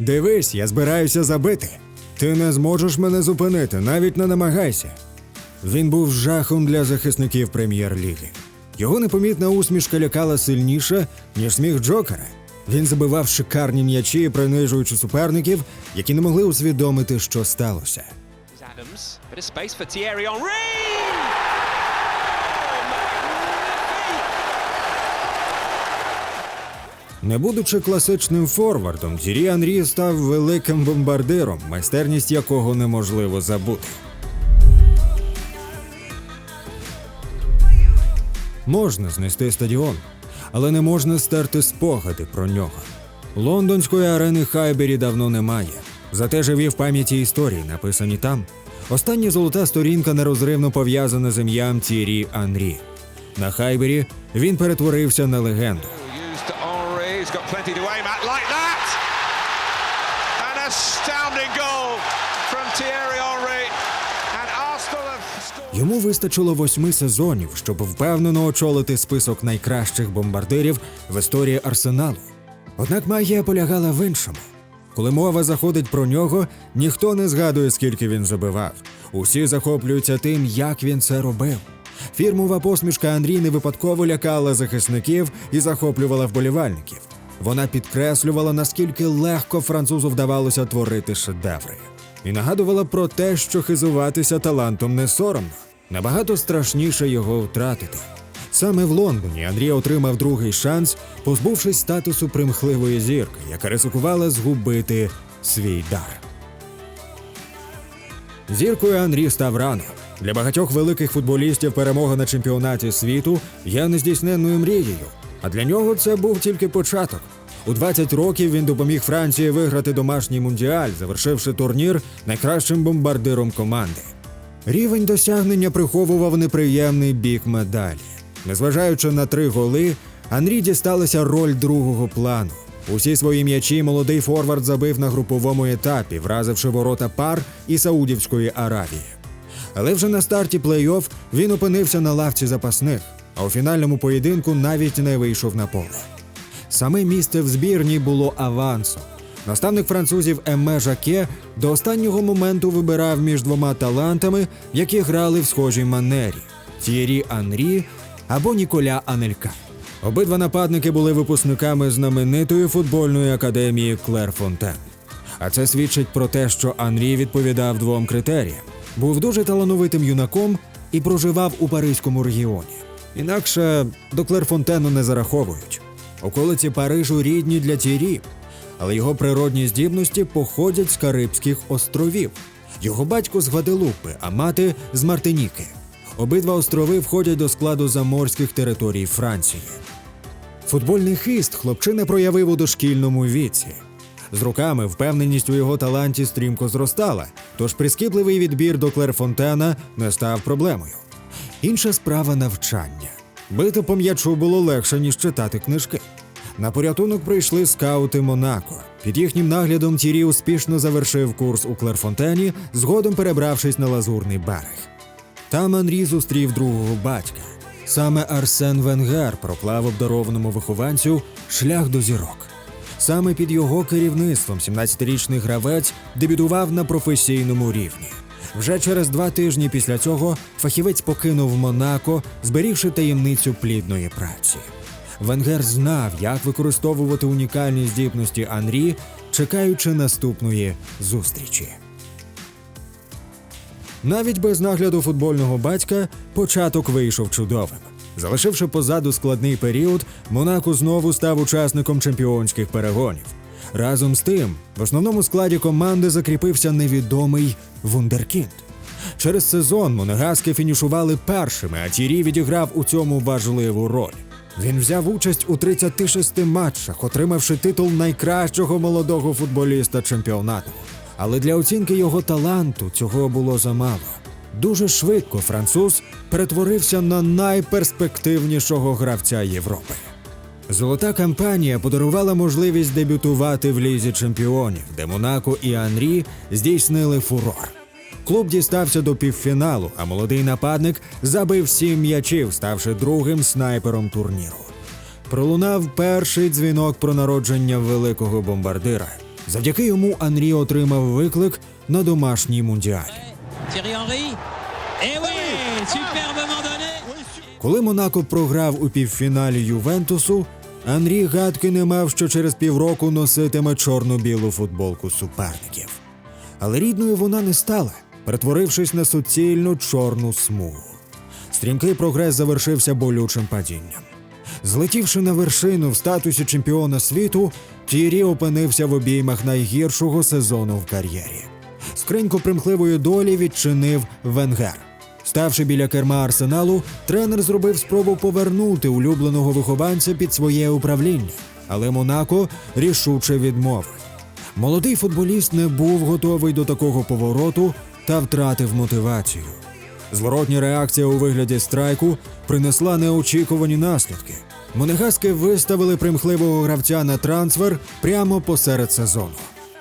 Дивись, я збираюся забити. Ти не зможеш мене зупинити, навіть не намагайся. Він був жахом для захисників прем'єр-ліги. Його непомітна усмішка лякала сильніше, ніж сміх Джокера. Він забивав шикарні м'ячі, принижуючи суперників, які не могли усвідомити, що сталося. Adams. Bit of space. Не будучи класичним форвардом, Тірі Анрі став великим бомбардиром, майстерність якого неможливо забути. Можна знести стадіон, але не можна стерти спогади про нього. Лондонської арени Хайбері давно немає. Зате живі в пам'яті історії, написані там. Остання золота сторінка нерозривно пов'язана з ім'ям Тірі Анрі. На Хайбері він перетворився на легенду. Henri, got plenty to aim at like that. An astounding goal from Thierry Henry. Йому вистачило восьми сезонів, щоб впевнено очолити список найкращих бомбардирів в історії арсеналу. Однак магія полягала в іншому. Коли мова заходить про нього, ніхто не згадує, скільки він забивав. Усі захоплюються тим, як він це робив. Фірмова посмішка Андрій не випадково лякала захисників і захоплювала вболівальників. Вона підкреслювала, наскільки легко французу вдавалося творити шедеври, і нагадувала про те, що хизуватися талантом не соромно. Набагато страшніше його втратити. Саме в Лондоні Андрій отримав другий шанс, позбувшись статусу примхливої зірки, яка ризикувала згубити свій дар. Зіркою Анрі став рано. Для багатьох великих футболістів перемога на чемпіонаті світу є нездійсненною мрією. А для нього це був тільки початок. У 20 років він допоміг Франції виграти домашній мундіаль, завершивши турнір найкращим бомбардиром команди. Рівень досягнення приховував неприємний бік медалі. Незважаючи на три голи, Анрі дісталася роль другого плану. Усі свої м'ячі молодий форвард забив на груповому етапі, вразивши ворота пар і Саудівської Аравії. Але вже на старті плей-офф він опинився на лавці запасних, а у фінальному поєдинку навіть не вийшов на поле. Саме місце в збірній було авансом. Наставник французів Еме Жаке до останнього моменту вибирав між двома талантами, які грали в схожій манері Т'єрі Анрі або Ніколя Анелька. Обидва нападники були випускниками знаменитої футбольної академії Клер Фонтен. А це свідчить про те, що Анрі відповідав двом критеріям: був дуже талановитим юнаком і проживав у Паризькому регіоні. Інакше до Клерфонтену не зараховують. Околиці Парижу рідні для Тірі, але його природні здібності походять з Карибських островів. Його батько з Гваделупи, а мати з Мартиніки. Обидва острови входять до складу заморських територій Франції. Футбольний хист хлопчина проявив у дошкільному віці. З роками впевненість у його таланті стрімко зростала, тож прискіпливий відбір до Клерфонтена не став проблемою. Інша справа навчання. Бити по м'ячу було легше, ніж читати книжки. На порятунок прийшли скаути Монако. Під їхнім наглядом Тірі успішно завершив курс у Клерфонтені, згодом перебравшись на лазурний берег. Там Анрі зустрів другого батька. Саме Арсен Венгер проклав обдарованому вихованцю шлях до зірок. Саме під його керівництвом 17-річний гравець дебютував на професійному рівні. Вже через два тижні після цього фахівець покинув Монако, зберігши таємницю плідної праці. Венгер знав, як використовувати унікальні здібності Анрі, чекаючи наступної зустрічі. Навіть без нагляду футбольного батька початок вийшов чудовим. Залишивши позаду складний період, Монако знову став учасником чемпіонських перегонів. Разом з тим, в основному складі команди закріпився невідомий вундеркінд. Через сезон монегаски фінішували першими, а Тірі відіграв у цьому важливу роль. Він взяв участь у 36 матчах, отримавши титул найкращого молодого футболіста чемпіонату. Але для оцінки його таланту цього було замало. Дуже швидко француз перетворився на найперспективнішого гравця Європи. Золота кампанія подарувала можливість дебютувати в лізі чемпіонів, де Монако і Анрі здійснили фурор. Клуб дістався до півфіналу, а молодий нападник забив сім м'ячів, ставши другим снайпером турніру. Пролунав перший дзвінок про народження великого бомбардира. Завдяки йому Анрі отримав виклик на домашній мундіалі. Superbement donné. Коли Монако програв у півфіналі Ювентусу, Анрі гадки не мав, що через півроку носитиме чорно-білу футболку суперників. Але рідною вона не стала, перетворившись на суцільну чорну смугу. Стрімкий прогрес завершився болючим падінням. Злетівши на вершину в статусі чемпіона світу, Тірі опинився в обіймах найгіршого сезону в кар'єрі. Скриньку примхливої долі відчинив Венгер. Ставши біля керма арсеналу, тренер зробив спробу повернути улюбленого вихованця під своє управління, але Монако рішуче відмовив. Молодий футболіст не був готовий до такого повороту та втратив мотивацію. Зворотня реакція у вигляді страйку принесла неочікувані наслідки. Монегаски виставили примхливого гравця на трансфер прямо посеред сезону.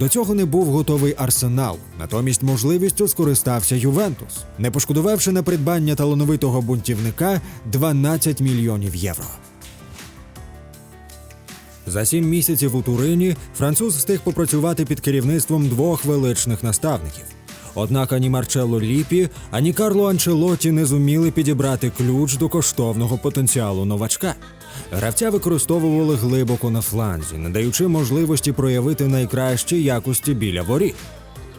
До цього не був готовий арсенал, натомість можливістю скористався Ювентус, не пошкодувавши на придбання талановитого бунтівника 12 мільйонів євро. За сім місяців у Турині француз встиг попрацювати під керівництвом двох величних наставників. Однак ані Марчелло Ліпі, ані Карло Анчелоті не зуміли підібрати ключ до коштовного потенціалу новачка. Гравця використовували глибоко на фланзі, не даючи можливості проявити найкращі якості біля воріт.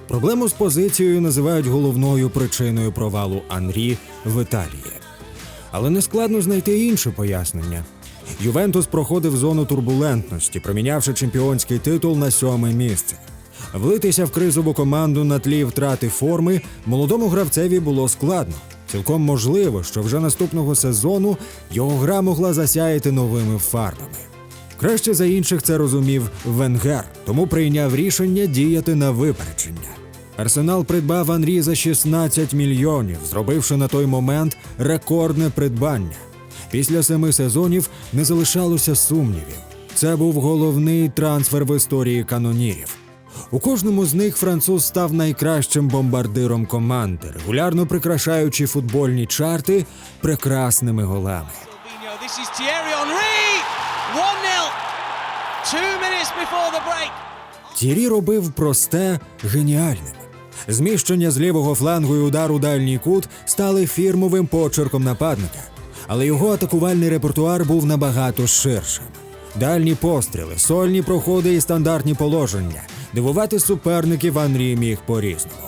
Проблему з позицією називають головною причиною провалу Анрі в Італії. Але не складно знайти інше пояснення. Ювентус проходив зону турбулентності, промінявши чемпіонський титул на сьоме місце. Влитися в кризову команду на тлі втрати форми молодому гравцеві було складно. Цілком можливо, що вже наступного сезону його гра могла засяяти новими фарбами. Краще за інших це розумів Венгер, тому прийняв рішення діяти на випередження. Арсенал придбав Анрі за 16 мільйонів, зробивши на той момент рекордне придбання. Після семи сезонів не залишалося сумнівів. Це був головний трансфер в історії канонірів. У кожному з них француз став найкращим бомбардиром команди, регулярно прикрашаючи футбольні чарти прекрасними голами. Fabinho, This is Thierry Henry. 1-0. Two minutes before the break. Тірі робив просте геніальним. Зміщення з лівого флангу і удар у дальній кут стали фірмовим почерком нападника, але його атакувальний репертуар був набагато ширшим. Дальні постріли, сольні проходи і стандартні положення. Дивувати суперників Анрі міг по-різному.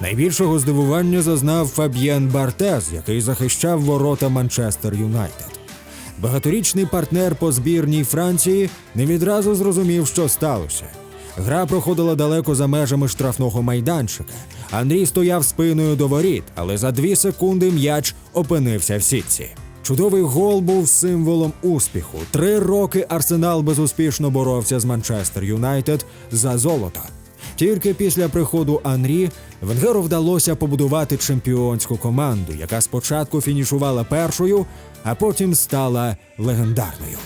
Найбільшого здивування зазнав Фаб'єн Бартез, який захищав ворота Манчестер Юнайтед. Багаторічний партнер по збірній Франції не відразу зрозумів, що сталося. Гра проходила далеко за межами штрафного майданчика. Андрій стояв спиною до воріт, але за дві секунди м'яч опинився в сітці. Чудовий гол був символом успіху. Три роки Арсенал безуспішно боровся з Манчестер Юнайтед за золото. Тільки після приходу Анрі Венгеру вдалося побудувати чемпіонську команду, яка спочатку фінішувала першою, а потім стала легендарною.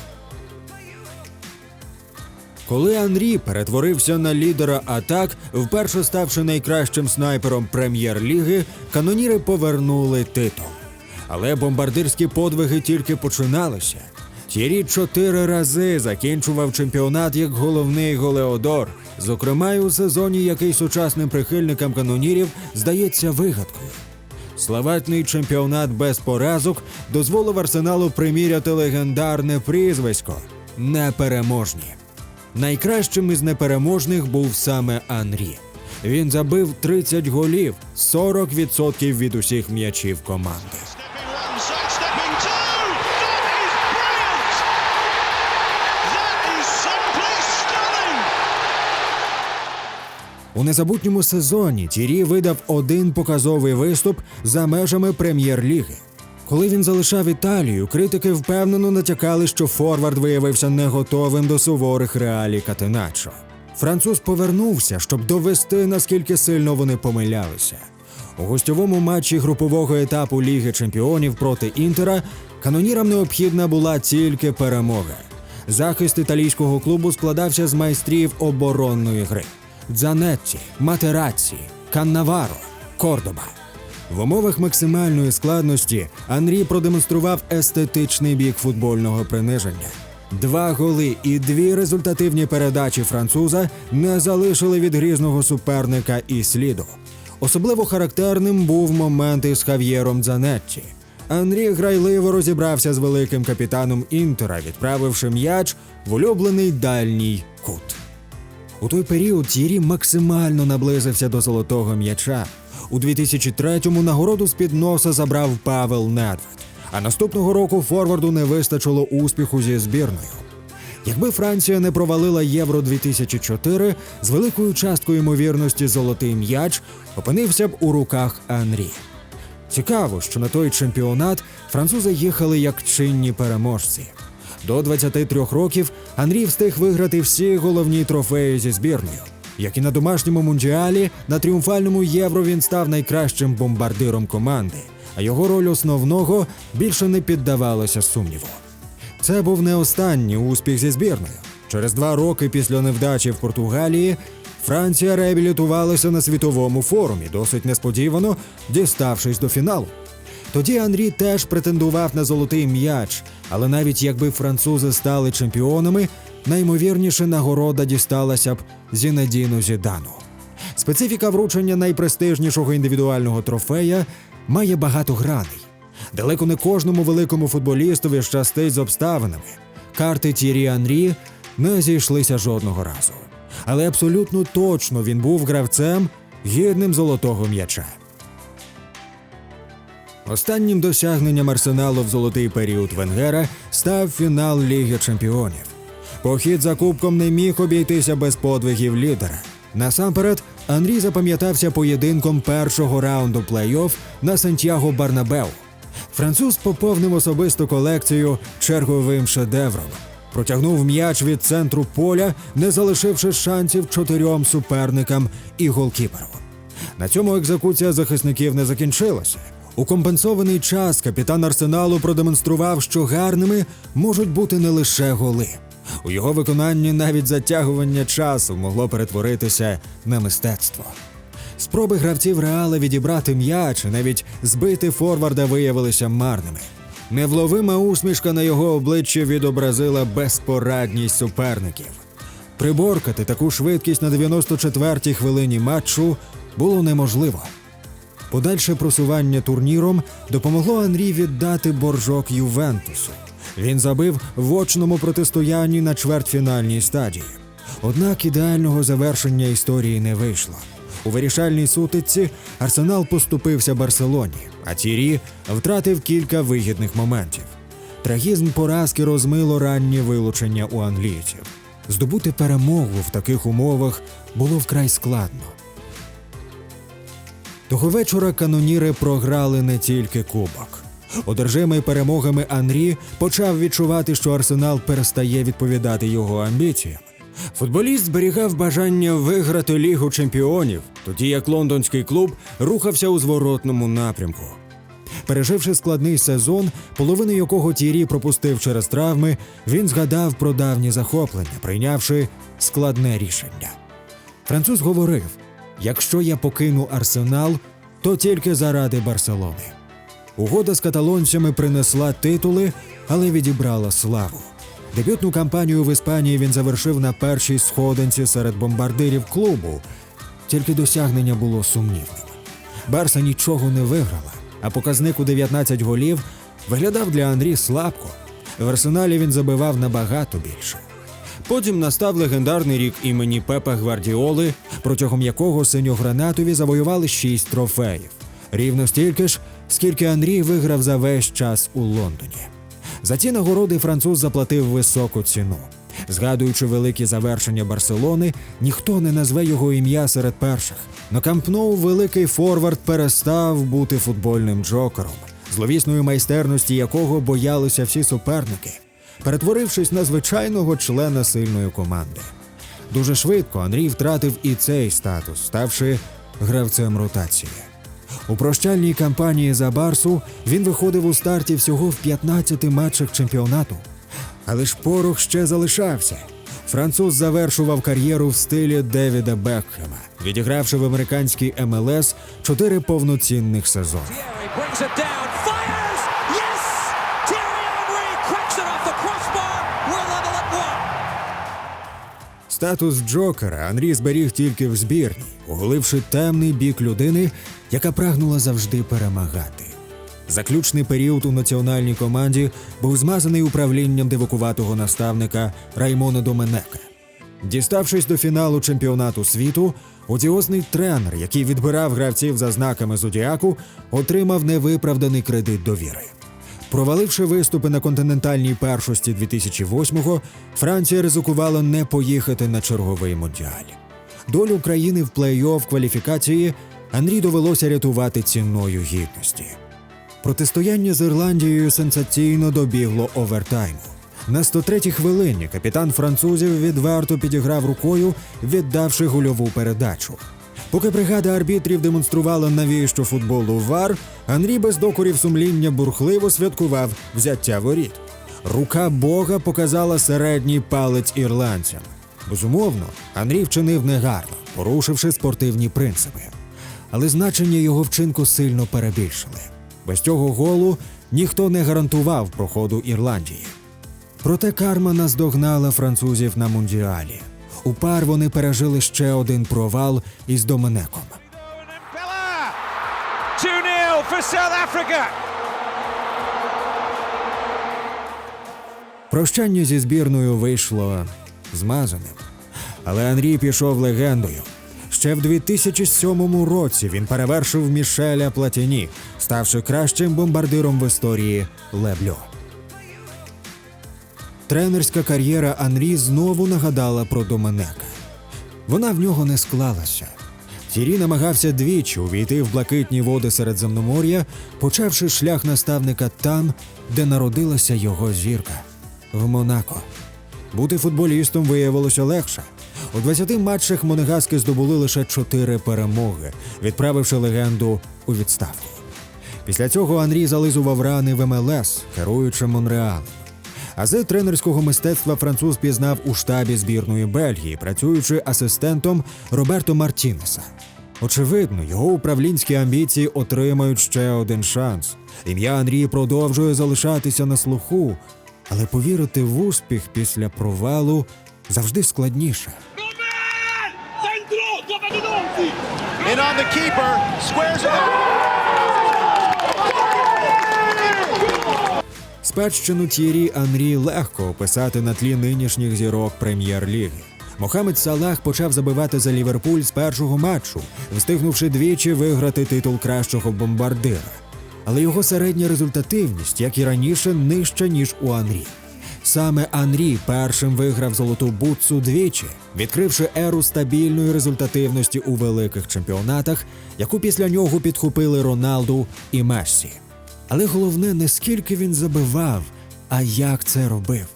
Коли Анрі перетворився на лідера атак, вперше ставши найкращим снайпером прем'єр-ліги, каноніри повернули титул. Але бомбардирські подвиги тільки починалися. Тірі чотири рази закінчував чемпіонат як головний голеодор, зокрема й у сезоні, який сучасним прихильникам канонірів здається вигадкою. Славетний чемпіонат без поразок дозволив арсеналу приміряти легендарне прізвисько непереможні. Найкращим із непереможних був саме Анрі. Він забив 30 голів, 40% від усіх м'ячів команди. У незабутньому сезоні Тірі видав один показовий виступ за межами прем'єр-ліги. Коли він залишав Італію, критики впевнено натякали, що Форвард виявився не готовим до суворих реалій Катеначо. Француз повернувся, щоб довести, наскільки сильно вони помилялися. У гостьовому матчі групового етапу Ліги Чемпіонів проти Інтера канонірам необхідна була тільки перемога. Захист італійського клубу складався з майстрів оборонної гри: Дзанетті, Матерацці, Каннаваро, Кордоба. В умовах максимальної складності Анрі продемонстрував естетичний бік футбольного приниження. Два голи і дві результативні передачі француза не залишили від грізного суперника і сліду. Особливо характерним був момент із Хав'єром Дзанетті. Анрі грайливо розібрався з великим капітаном Інтера, відправивши м'яч в улюблений дальній кут. У той період Тірі максимально наблизився до золотого м'яча. У 2003-му нагороду з-під носа забрав Павел Недвед. А наступного року форварду не вистачило успіху зі збірною. Якби Франція не провалила Євро 2004, з великою часткою ймовірності золотий м'яч опинився б у руках Анрі. Цікаво, що на той чемпіонат французи їхали як чинні переможці. До 23 років Анрі встиг виграти всі головні трофеї зі збірною. Як і на домашньому мундіалі, на тріумфальному євро він став найкращим бомбардиром команди, а його роль основного більше не піддавалася сумніву. Це був не останній успіх зі збірною. Через два роки після невдачі в Португалії Франція реабілітувалася на світовому форумі, досить несподівано діставшись до фіналу. Тоді Анрі теж претендував на золотий м'яч, але навіть якби французи стали чемпіонами, наймовірніше нагорода дісталася б Зінедіну Зідану. Специфіка вручення найпрестижнішого індивідуального трофея має багато граней. Далеко не кожному великому футболістові щастить з обставинами. Карти Тірі Анрі не зійшлися жодного разу. Але абсолютно точно він був гравцем гідним золотого м'яча. Останнім досягненням арсеналу в золотий період Венгера став фінал Ліги Чемпіонів. Похід за кубком не міг обійтися без подвигів лідера. Насамперед, Андрій запам'ятався поєдинком першого раунду плей-офф на Сантьяго Барнабеу. Француз поповнив особисту колекцію черговим шедевром. Протягнув м'яч від центру поля, не залишивши шансів чотирьом суперникам і голкіперу. На цьому екзекуція захисників не закінчилася. У компенсований час капітан арсеналу продемонстрував, що гарними можуть бути не лише голи. У його виконанні навіть затягування часу могло перетворитися на мистецтво. Спроби гравців Реала відібрати м'яч і навіть збити форварда виявилися марними. Невловима усмішка на його обличчі відобразила безпорадність суперників. Приборкати таку швидкість на 94-й хвилині матчу було неможливо. Подальше просування турніром допомогло Анрі віддати боржок Ювентусу. Він забив в очному протистоянні на чвертьфінальній стадії. Однак ідеального завершення історії не вийшло. У вирішальній сутичці Арсенал поступився Барселоні, а Тірі втратив кілька вигідних моментів. Трагізм поразки розмило раннє вилучення у англійців. Здобути перемогу в таких умовах було вкрай складно. Того вечора каноніри програли не тільки кубок. Одержимий перемогами Анрі почав відчувати, що арсенал перестає відповідати його амбіціям. Футболіст зберігав бажання виграти Лігу чемпіонів, тоді як лондонський клуб рухався у зворотному напрямку. Переживши складний сезон, половину якого Тірі пропустив через травми, він згадав про давні захоплення, прийнявши складне рішення. Француз говорив: якщо я покину арсенал, то тільки заради Барселони. Угода з каталонцями принесла титули, але відібрала славу. Дебютну кампанію в Іспанії він завершив на першій сходинці серед бомбардирів клубу. Тільки досягнення було сумнівним. Барса нічого не виграла, а показник у 19 голів виглядав для Андрі слабко. В арсеналі він забивав набагато більше. Потім настав легендарний рік імені Пепа Гвардіоли, протягом якого синьогранатові завоювали шість трофеїв. Рівно стільки ж, скільки Анрій виграв за весь час у Лондоні. За ці нагороди француз заплатив високу ціну. Згадуючи великі завершення Барселони, ніхто не назве його ім'я серед перших. На Камп Ноу великий форвард перестав бути футбольним джокером, зловісної майстерності якого боялися всі суперники, перетворившись на звичайного члена сильної команди. Дуже швидко Андрій втратив і цей статус, ставши гравцем ротації. У прощальній кампанії за Барсу він виходив у старті всього в 15 матчах чемпіонату. Але ж порох ще залишався. Француз завершував кар'єру в стилі Девіда Бекхема, відігравши в американській МЛС чотири повноцінних сезони. Статус Джокера Анрі зберіг тільки в збірні, оголивши темний бік людини, яка прагнула завжди перемагати. Заключний період у національній команді був змазаний управлінням дивакуватого наставника Раймона Доменека. Діставшись до фіналу чемпіонату світу, одіозний тренер, який відбирав гравців за знаками зодіаку, отримав невиправданий кредит довіри. Проваливши виступи на континентальній першості 2008-го, Франція ризикувала не поїхати на черговий мундіаль. Долю країни в плей-офф кваліфікації Анрі довелося рятувати ціною гідності. Протистояння з Ірландією сенсаційно добігло овертайму. На 103-й хвилині капітан французів відверто підіграв рукою, віддавши гольову передачу. Поки бригада арбітрів демонструвала навіщо футболу вар, Анрі без докорів сумління бурхливо святкував взяття воріт. Рука Бога показала середній палець ірландцям. Безумовно, Анрі вчинив негарно, порушивши спортивні принципи. Але значення його вчинку сильно перебільшили. Без цього голу ніхто не гарантував проходу Ірландії. Проте карма наздогнала французів на мундіалі. У пар вони пережили ще один провал із Доменеком. Bella! 2 0 for South Africa. Прощання зі збірною вийшло змазаним. Але Анрі пішов легендою. Ще в 2007 році він перевершив Мішеля Платіні, ставши кращим бомбардиром в історії Лебльо. Тренерська кар'єра Анрі знову нагадала про Доменека. Вона в нього не склалася. Тірі намагався двічі увійти в блакитні води Середземномор'я, почавши шлях наставника там, де народилася його зірка в Монако. Бути футболістом виявилося легше. У 20 матчах монегаски здобули лише 4 перемоги, відправивши легенду у відставку. Після цього Анрі зализував рани в МЛС, керуючи Монреалем. Ази тренерського мистецтва француз пізнав у штабі збірної Бельгії, працюючи асистентом Роберто Мартінеса. Очевидно, його управлінські амбіції отримають ще один шанс. Ім'я Анрі продовжує залишатися на слуху, але повірити в успіх після провалу завжди складніше. In on the keeper, squares it. Спадщину Т'єрі Анрі легко описати на тлі нинішніх зірок прем'єр-ліги. Мохамед Салах почав забивати за Ліверпуль з першого матчу, встигнувши двічі виграти титул кращого бомбардира. Але його середня результативність, як і раніше, нижча ніж у Анрі. Саме Анрі першим виграв золоту бутсу двічі, відкривши еру стабільної результативності у великих чемпіонатах, яку після нього підхопили Роналду і Мессі. Але головне не скільки він забивав, а як це робив.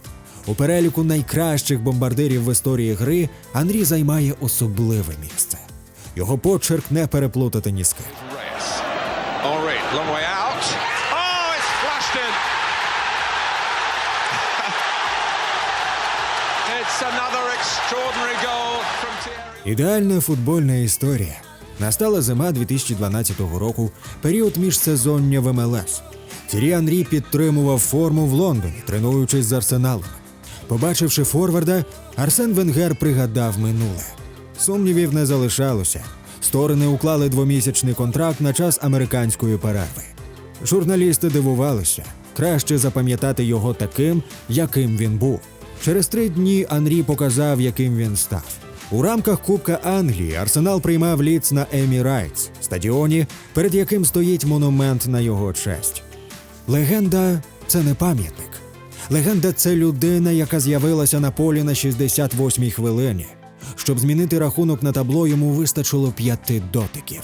У переліку найкращих бомбардирів в історії гри Анрі займає особливе місце. Його почерк не переплутати ні з ким. Oh. Ідеальна футбольна історія. Настала зима 2012 року, період міжсезоння в МЛС. Тірі Анрі підтримував форму в Лондоні, тренуючись з арсеналом. Побачивши форварда, Арсен Венгер пригадав минуле. Сумнівів не залишалося. Сторони уклали двомісячний контракт на час американської перерви. Журналісти дивувалися. Краще запам'ятати його таким, яким він був. Через три дні Анрі показав, яким він став. У рамках Кубка Англії Арсенал приймав ліц на Емі Райтс, стадіоні, перед яким стоїть монумент на його честь. Легенда це не пам'ятник. Легенда це людина, яка з'явилася на полі на 68-й хвилині. Щоб змінити рахунок на табло, йому вистачило п'яти дотиків.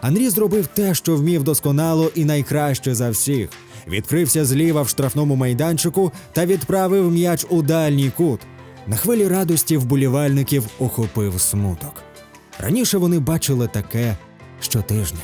Анрі зробив те, що вмів досконало і найкраще за всіх. Відкрився зліва в штрафному майданчику та відправив м'яч у дальній кут. На хвилі радості вболівальників охопив смуток. Раніше вони бачили таке щотижня.